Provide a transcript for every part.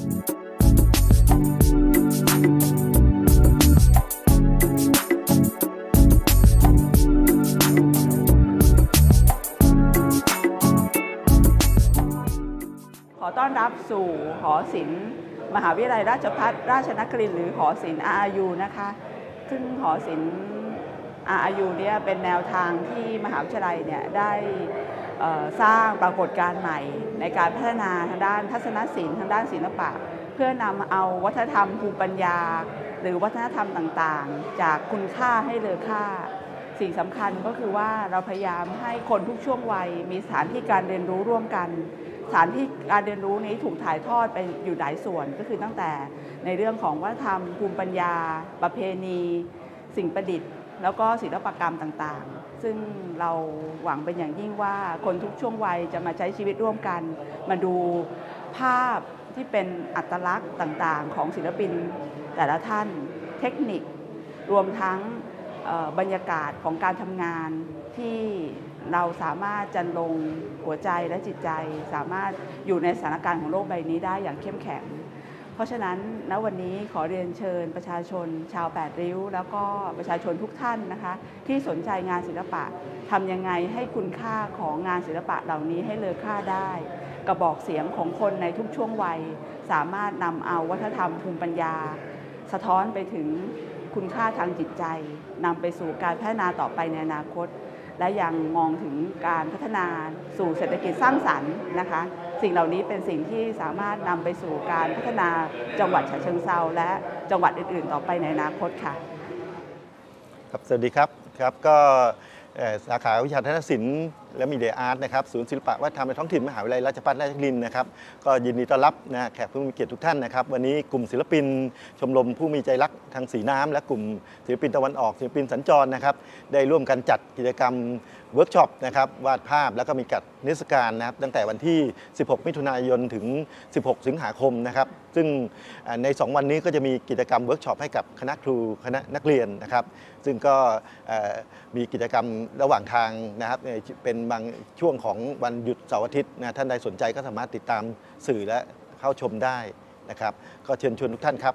ขอต้อนรับสู่หอศิลป์มหาวิทยาลัยราชภัฏราชนครินทร์หรือหอศิลป์ RU นะคะ ซึ่งหอศิลป์ RU เนี่ยเป็นแนวทางที่มหาวิทยาลัยเนี่ยได้ สร้างปรากฏการณ์ใหม่ ในการพัฒนาทางด้านทัศนศิลป์ทางด้านศิลปะ เพื่อนำเอาวัฒนธรรมภูมิปัญญา หรือวัฒนธรรมต่างๆ จากคุณค่าให้เลอค่า สิ่งสำคัญก็คือว่าเราพยายามให้คนทุกช่วงวัย มีสถานที่การเรียนรู้ร่วมกัน สถานที่การเรียนรู้นี้ถูกถ่ายทอดไปอยู่หลายส่วนก็คือตั้งแต่ในเรื่องของวัฒนธรรมภูมิปัญญา ประเพณี สิ่งประดิษฐ์ แล้วก็ศิลปกรรมต่างๆ ซึ่งเราหวังเป็นอย่างยิ่งว่าคนทุกช่วงวัยจะมาใช้ชีวิตร่วมกัน มาดูภาพที่เป็นอัตลักษณ์ต่างๆ ของศิลปินแต่ละท่านเทคนิค รวมทั้งบรรยากาศของการทำงานที่เราสามารถจันลงหัวใจและจิตใจ สามารถอยู่ในสถานการณ์ของโลกใบนี้ได้อย่างเข้มแข็ง ราะฉะนั้นณวันนี้ขอเรียนเชิญประชาชน ชาวแปดริ้ว แล้วก็ประชาชนทุกท่านนะคะ ที่สนใจงานศิลปะทำยังไงให้คุณค่าของงานศิลปะเหล่านี้ให้เลอค่าได้ กระบอกเสียงของคนในทุกช่วงวัย สามารถนำเอาวัฒนธรรมภูมิปัญญา สะท้อนไปถึงคุณค่าทางจิตใจนำไปสู่การพัฒนาต่อไปในอนาคต และยังมองถึงการพัฒนาสู่เศรษฐกิจสร้างสรรค์นะคะ สิ่งเหล่านี้เป็นสิ่งที่สามารถนำไปสู่การพัฒนาจังหวัดฉะเชิงเซาและจังหวัดอื่น ๆ ต่อไปในอนาคตค่ะ ครับสวัสดีครับครับก็สาขาวิชาทัศนศิลป์ และมีเดียอาร์ตนะครับศูนย์ศิลปะวัฒนธรรมในท้องถิ่นมหาวิทยาลัยราชภัฏราชนครินทร์นะครับก็ยินดีต้อนรับนะแขกผู้มีเกียรติทุกท่านนะครับ วันนี้กลุ่มศิลปิน ชมรมผู้มีใจรักทางสีน้ำและกลุ่มศิลปินตะวันออกศิลปินสัญจรนะครับ ได้ร่วมกันจัดกิจกรรมเวิร์กช็อปนะครับวาดภาพแล้วก็มีกัดนิทรรศการนะครับ ตั้งแต่วันที่ 16 มิถุนายนถึง 16 สิงหาคมนะครับ ซึ่งใน 2 วันนี้ก็จะมีกิจกรรมเวิร์กช็อปให้กับคณะครูคณะนักเรียนนะครับ ซึ่งก็มีกิจกรรมระหว่างทางนะครับเป็นบางช่วงของวันหยุดเสาร์อาทิตย์นะท่านใดสนใจก็สามารถติดตามสื่อและเข้าชมได้นะครับ ก็เชิญชวนทุกท่านครับ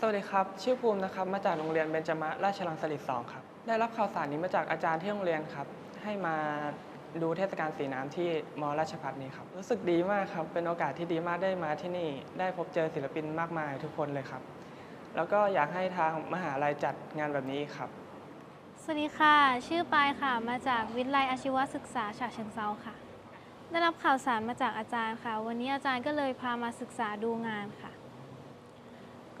สวัสดีครับ ชื่อภูมินะครับ มาจากโรงเรียนเบญจมะราชลังสลิด2ครับ ได้รับข่าวสารนี้มาจากอาจารย์ที่โรงเรียนครับ ให้มาดูเทศกาลสีน้ำที่มอราชพัฒนี้ครับ รู้สึกดีมากครับ เป็นโอกาสที่ดีมากได้มาที่นี่ ได้พบเจอศิลปินมากมายทุกคนเลยครับ แล้วก็อยากให้ทางมหาลัยจัดงานแบบนี้ครับ สวัสดีค่ะ ชื่อปายค่ะ มาจากวิทยาลัยอาชีวศึกษาฉะเชิงเซาค่ะ ได้รับข่าวสารมาจากอาจารย์ค่ะ วันนี้อาจารย์ก็เลยพามาศึกษาดูงานค่ะ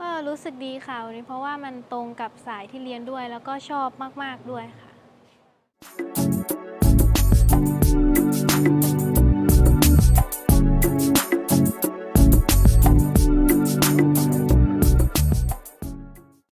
ก็รู้สึกดีค่ะวันนี้เพราะว่ามันตรงกับสายที่เรียนด้วย แล้วก็ชอบมาก ๆด้วยค่ะ